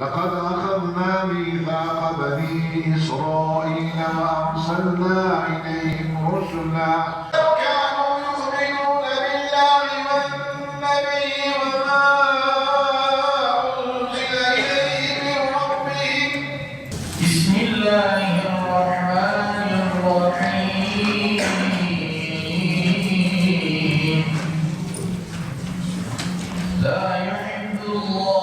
لقد أخذنا ميثاق بني إسرائيل وأرسلنا إليهم رسلا. كانوا يؤمنون بالله والنبي وما أنزل إليه من ربهم. بسم الله الرحمن الرحيم. لا يحب الله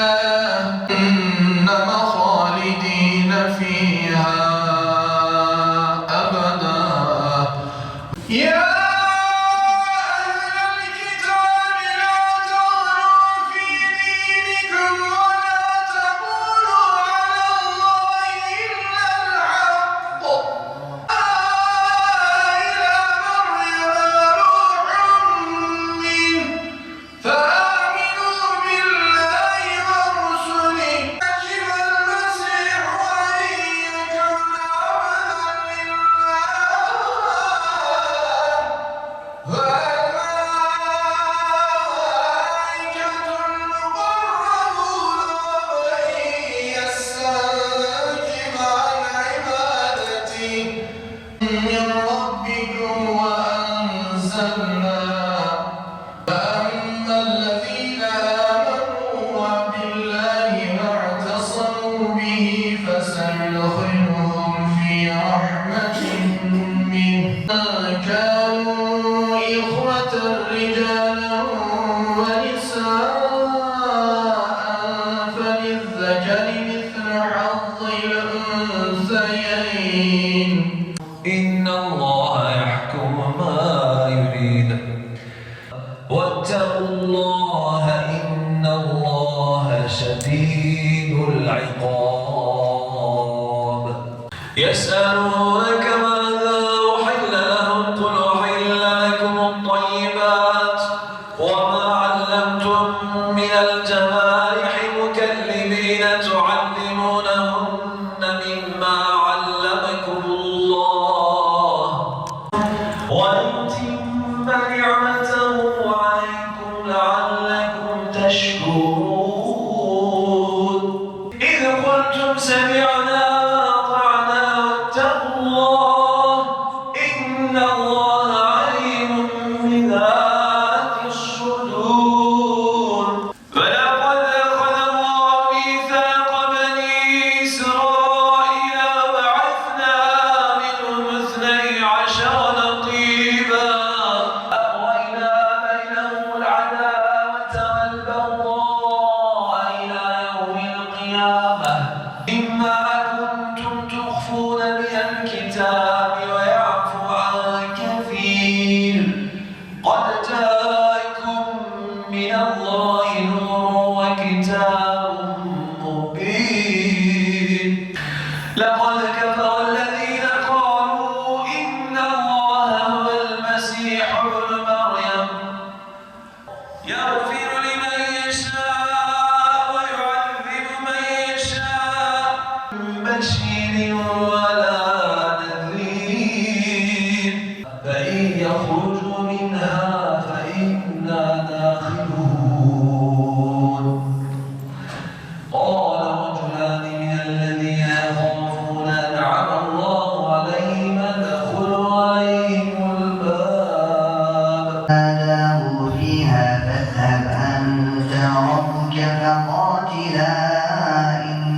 Yeah. سيئين إن الله بشير ولا نذير فإن يخرج منها فإنا داخلون. قال رجلان من الذين يخافون أنعم الله عليهم ادخلوا عليهم الباب. ناداه فيها فاذهب أنت ربك فقاتلا إن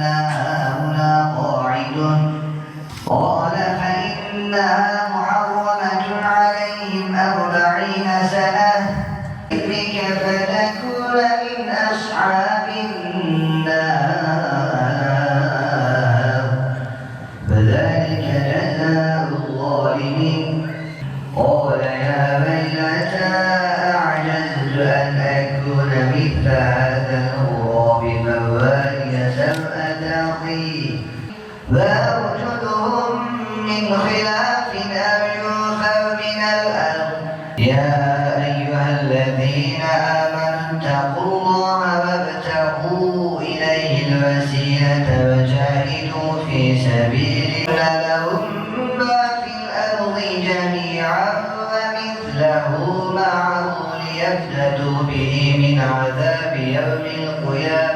أكون مثل هذا الغراب موالي سوءة أخي فأرجلهم من خلاف أو ينفوا من الأرض يا أيها الذين آمنوا اتقوا الله وابتغوا إليه الوسيلة وجاهدوا في سبيله لهم ما في الأرض جميعا ومثله معه ليفتدوا به من عذاب يوم القيامة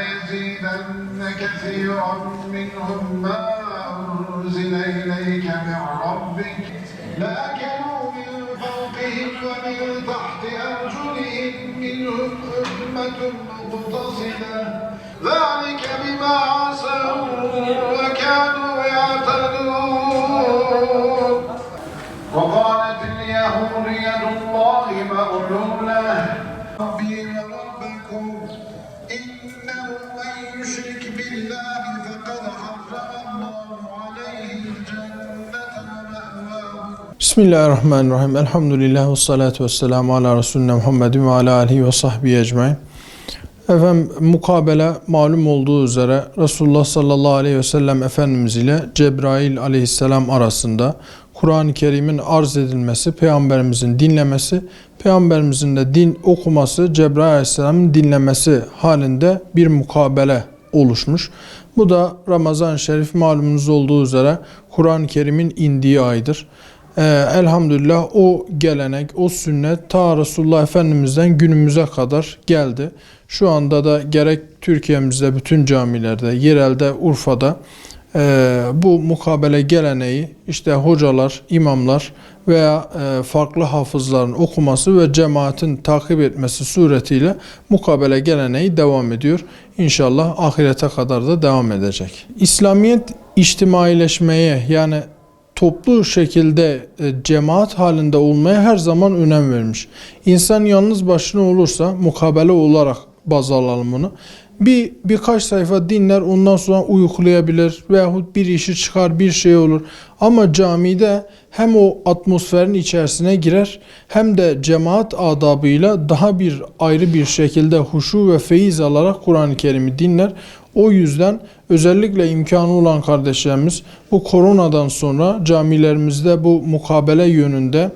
وليزيدن كثيرا منهم ما أنزل إليك من ربك. لأكلوا من فوقهم ومن تحت أرجلهم منهم أمة مقتصدة. ذلك بما عصوا وكانوا يعتدون. وقالت اليهود يد الله مغلولة. ربي وربكم Bismillahirrahmanirrahim. Elhamdülillah ve salatu ve selamu ala Resulüne Muhammedin ve ala alihi ve sahbihi ecmain. Efendim mukabele malum olduğu üzere Resulullah sallallahu aleyhi ve sellem Efendimiz ile Cebrail aleyhisselam arasında Kur'an-ı Kerim'in arz edilmesi, Peygamberimizin dinlemesi, Peygamberimizin de din okuması, Cebrail aleyhisselamın dinlemesi halinde bir mukabele oluşmuş. Bu da Ramazan-ı Şerif malumunuz olduğu üzere Kur'an-ı Kerim'in indiği aydır. Ee, elhamdülillah o gelenek, o sünnet ta Resulullah Efendimiz'den günümüze kadar geldi. Şu anda da gerek Türkiye'mizde bütün camilerde, yerelde, Urfa'da e, bu mukabele geleneği işte hocalar, imamlar veya e, farklı hafızların okuması ve cemaatin takip etmesi suretiyle mukabele geleneği devam ediyor. İnşallah ahirete kadar da devam edecek. İslamiyet içtimaileşmeye yani toplu şekilde e, cemaat halinde olmaya her zaman önem vermiş. İnsan yalnız başına olursa mukabele olarak baz alalım bunu. Bir birkaç sayfa dinler ondan sonra uyuklayabilir veyahut bir işi çıkar bir şey olur. Ama camide hem o atmosferin içerisine girer hem de cemaat adabıyla daha bir ayrı bir şekilde huşu ve feyiz alarak Kur'an-ı Kerim'i dinler. O yüzden özellikle imkanı olan kardeşlerimiz bu koronadan sonra camilerimizde bu mukabele yönünde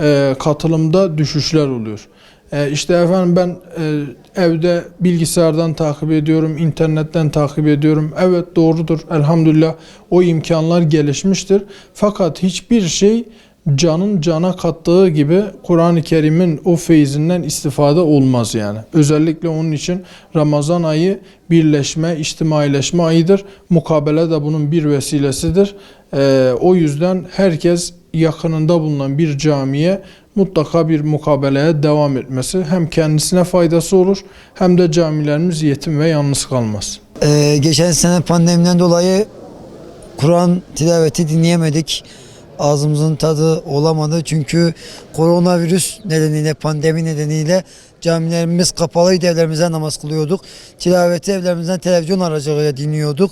e, katılımda düşüşler oluyor. E, işte efendim ben e, evde bilgisayardan takip ediyorum, internetten takip ediyorum. Evet doğrudur elhamdülillah o imkanlar gelişmiştir. Fakat hiçbir şey canın cana kattığı gibi Kur'an-ı Kerim'in o feyzinden istifade olmaz yani. Özellikle onun için Ramazan ayı birleşme, içtimaileşme ayıdır. Mukabele de bunun bir vesilesidir. Ee, o yüzden herkes yakınında bulunan bir camiye mutlaka bir mukabeleye devam etmesi hem kendisine faydası olur hem de camilerimiz yetim ve yalnız kalmaz. Ee, geçen sene pandemiden dolayı Kur'an tilaveti dinleyemedik. Ağzımızın tadı olamadı çünkü koronavirüs nedeniyle, pandemi nedeniyle camilerimiz kapalıydı, evlerimizden namaz kılıyorduk. Tilaveti evlerimizden televizyon aracılığıyla dinliyorduk.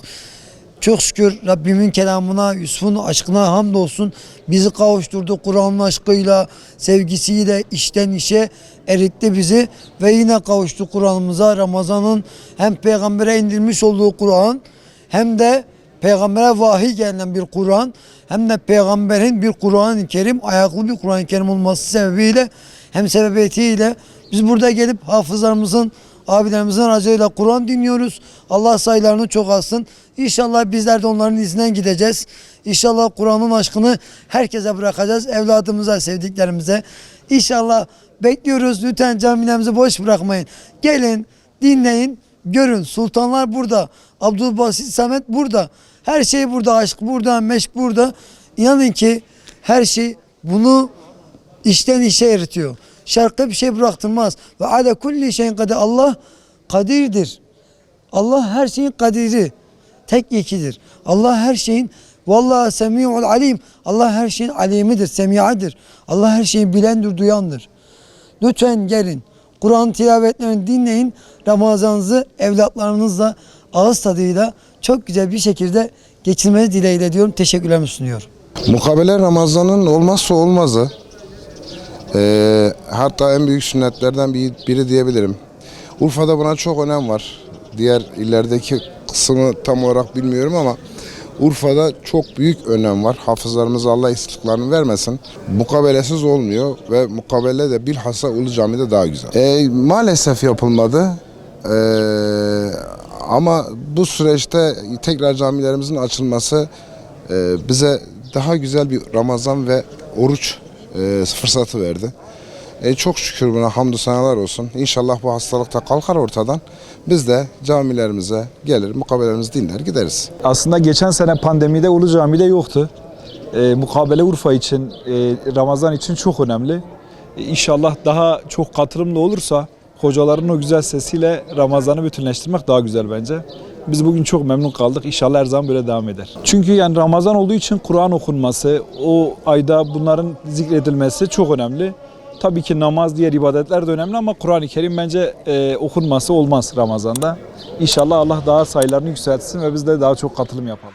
Çok şükür Rabbimin kelamına, Yusuf'un aşkına hamdolsun. Bizi kavuşturdu Kur'an'ın aşkıyla, sevgisiyle, işten işe eritti bizi. Ve yine kavuştu Kur'an'ımıza. Ramazan'ın hem peygambere indirmiş olduğu Kur'an hem de peygambere vahiy gelen bir Kur'an hem de peygamberin bir Kur'an-ı Kerim, ayaklı bir Kur'an-ı Kerim olması sebebiyle hem sebebiyetiyle biz burada gelip hafızlarımızın abilerimizin aracılığıyla Kur'an dinliyoruz. Allah sayılarını çok alsın. İnşallah bizler de onların izinden gideceğiz. İnşallah Kur'an'ın aşkını herkese bırakacağız. Evladımıza, sevdiklerimize. İnşallah bekliyoruz. Lütfen camilerimizi boş bırakmayın. Gelin, dinleyin, görün. Sultanlar burada. Abdülbasit Samet burada. Her şey burada. Aşk burada, meşk burada. İnanın ki her şey bunu işten işe eritiyor. Şarkı bir şey bıraktırmaz. Ve ala kulli şeyin kadir. Allah kadirdir. Allah her şeyin kadiri. Tek ikidir. Allah her şeyin vallahi semi'ul alim. Allah her şeyin alimidir, semiadır. Allah her şeyi bilendir, duyandır. Lütfen gelin. Kur'an tilavetlerini dinleyin. Ramazanınızı evlatlarınızla ağız tadıyla çok güzel bir şekilde geçirmenizi dileğiyle diyorum. Teşekkürlerimi sunuyorum. Mukabele Ramazan'ın olmazsa olmazı. Ee, hatta en büyük sünnetlerden bir- biri diyebilirim. Urfa'da buna çok önem var. Diğer illerdeki kısmı tam olarak bilmiyorum ama Urfa'da çok büyük önem var. Hafızlarımıza Allah eksikliklerini vermesin. Mukabelesiz olmuyor ve mukabele de bilhassa Ulu Cami'de daha güzel. Ee, maalesef yapılmadı. Ee, ama bu süreçte tekrar camilerimizin açılması e, bize daha güzel bir Ramazan ve oruç e, fırsatı verdi. E, çok şükür buna hamdü senalar olsun. İnşallah bu hastalık da kalkar ortadan. Biz de camilerimize gelir, mukabelerimizi dinler gideriz. Aslında geçen sene pandemide Ulu Cami'de yoktu. E, mukabele Urfa için, e, Ramazan için çok önemli. E, İnşallah daha çok katılımlı olursa hocaların o güzel sesiyle Ramazan'ı bütünleştirmek daha güzel bence. Biz bugün çok memnun kaldık. İnşallah her zaman böyle devam eder. Çünkü yani Ramazan olduğu için Kur'an okunması, o ayda bunların zikredilmesi çok önemli. Tabii ki namaz, diğer ibadetler de önemli ama Kur'an-ı Kerim bence e, okunması olmaz Ramazan'da. İnşallah Allah daha sayılarını yükseltsin ve biz de daha çok katılım yapalım.